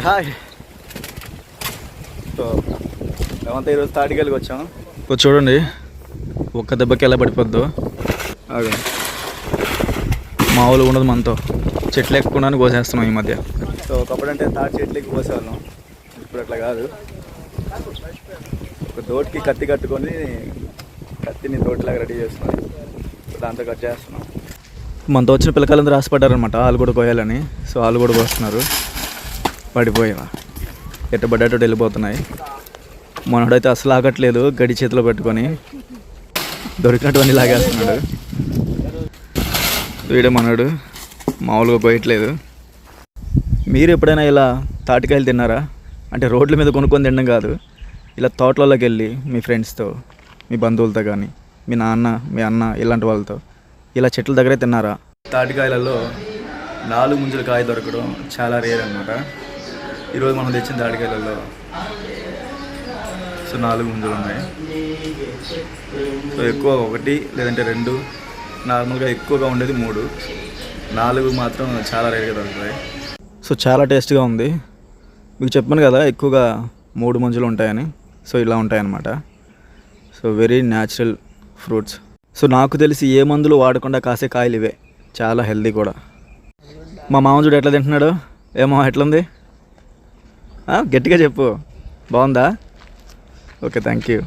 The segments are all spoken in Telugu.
హాయ్. సో మేమంతా ఈరోజు తాటికెళ్ళకి వచ్చాం సో చూడండి. ఒక్క దెబ్బకి ఎలా పడిపోద్దో. అదే. మామూలుగా ఉండదు మనతో. చెట్లు ఎక్కకుండానే కోసేస్తున్నాం ఈ మధ్య. సో ఒకప్పుడు అంటే తాటి చెట్లకి కోసేవాళ్ళం. ఇప్పుడు అట్లా కాదు. ఒక దోటికి కత్తి కట్టుకొని కత్తిని దోటిలాగా రెడీ చేస్తున్నాం. దాంతో కట్ చేస్తున్నాం. మనతో వచ్చిన పిల్లకాయలందరూ ఆశపడ్డారనమాట వాళ్ళు కూడా కోయాలని. సో వాళ్ళు కూడా కోస్తున్నారు. పడిపోయినా. ఎట్టబడ్డట్టు వెళ్ళిపోతున్నాయి. మనోడైతే అసలు ఆగట్లేదు గడి చేతిలో పెట్టుకొని. దొరికినటువంటి లాగేస్తున్నాడు. వీడే మనోడు మామూలుగా పోయట్లేదు. మీరు ఎప్పుడైనా ఇలా తాటికాయలు తిన్నారా? అంటే రోడ్ల మీద కొనుక్కొని తినడం కాదు. ఇలా తోటలలోకి వెళ్ళి మీ ఫ్రెండ్స్తో మీ బంధువులతో కానీ మీ నాన్న మీ అన్న ఇలాంటి వాళ్ళతో ఇలా చెట్ల దగ్గరే తిన్నారా? తాటికాయలలో నాలుగు ముంజల కాయ దొరకడం చాలా రేర్ అనమాట ఈరోజు మనం తెచ్చిన తాటికాయలలో సో నాలుగు ముందులు ఉన్నాయి. సో ఎక్కువ ఒకటి లేదంటే రెండు. నార్మల్గా ఎక్కువగా ఉండేది మూడు. నాలుగు మాత్రం చాలా రేట్గా దొరుకుతాయి. సో చాలా టేస్ట్గా ఉంది. మీకు చెప్పాను కదా ఎక్కువగా మూడు మంజులు ఉంటాయని. సో ఇలా ఉంటాయన్నమాట. So very natural fruits. So నాకు తెలిసి ఏ మందులు వాడకుండా కాసే కాయలు ఇవే. చాలా హెల్దీ కూడా. మా మామ చూడు ఎట్లా తింటున్నాడు? ఏమో ఎట్లుంది? గట్టిగా చెప్పు. బాగుందా? ఓకే థ్యాంక్ యూ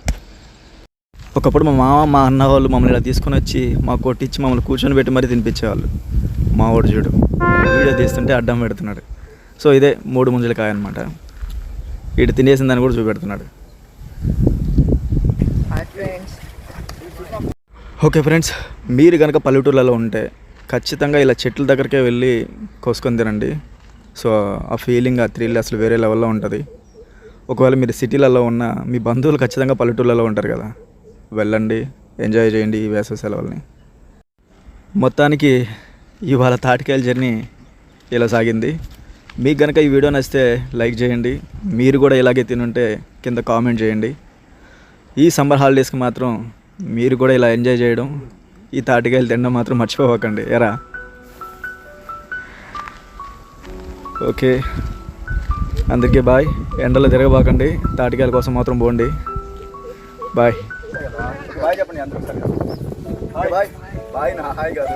ఒకప్పుడు మా మామ మా అన్న వాళ్ళు మమ్మల్ని ఇలా తీసుకొని వచ్చి మా కొట్టిచ్చి మమ్మల్ని కూర్చొని పెట్టి మరీ తినిపించేవాళ్ళు. మా వాడు చూడు వీడియో తీస్తుంటే అడ్డం పెడుతున్నాడు. సో ఇదే మూడు ముంజల కాయ అనమాట వీడు తినేసిన దాన్ని కూడా చూపెడుతున్నాడు. ఓకే ఫ్రెండ్స్ మీరు కనుక పల్లెటూర్లలో ఉంటే ఖచ్చితంగా ఇలా చెట్ల దగ్గరికే వెళ్ళి కోసుకొని తినండి. సో ఆ ఫీలింగ్ ఆ థ్రిల్ అసలు వేరే లెవెల్లో ఉంటుంది. ఒకవేళ మీరు సిటీలలో ఉన్న మీ బంధువులు ఖచ్చితంగా పల్లెటూర్లలో ఉంటారు కదా. వెళ్ళండి ఎంజాయ్ చేయండి ఈ వేసవి సెలవుల్ని. మొత్తానికి ఇవాళ తాటికాయల జర్నీ ఇలా సాగింది. మీకు కనుక ఈ వీడియో నచ్చితే లైక్ చేయండి. మీరు కూడా ఇలాగే తినుంటే కింద కామెంట్ చేయండి. ఈ సమ్మర్ హాలిడేస్కి మాత్రం మీరు కూడా ఇలా ఎంజాయ్ చేయడం ఈ తాటికాయలు తినడం మాత్రం మర్చిపోవకండి. ఎరా? ఓకే. అందరికీ బాయ్. ఎండలో తిరగబాకండి. తాటికాయల కోసం మాత్రం పోండి. బాయ్. బాయ్ చెప్పండి అందరూ బాయ్ బాయ్. నా హాయ్ కాదు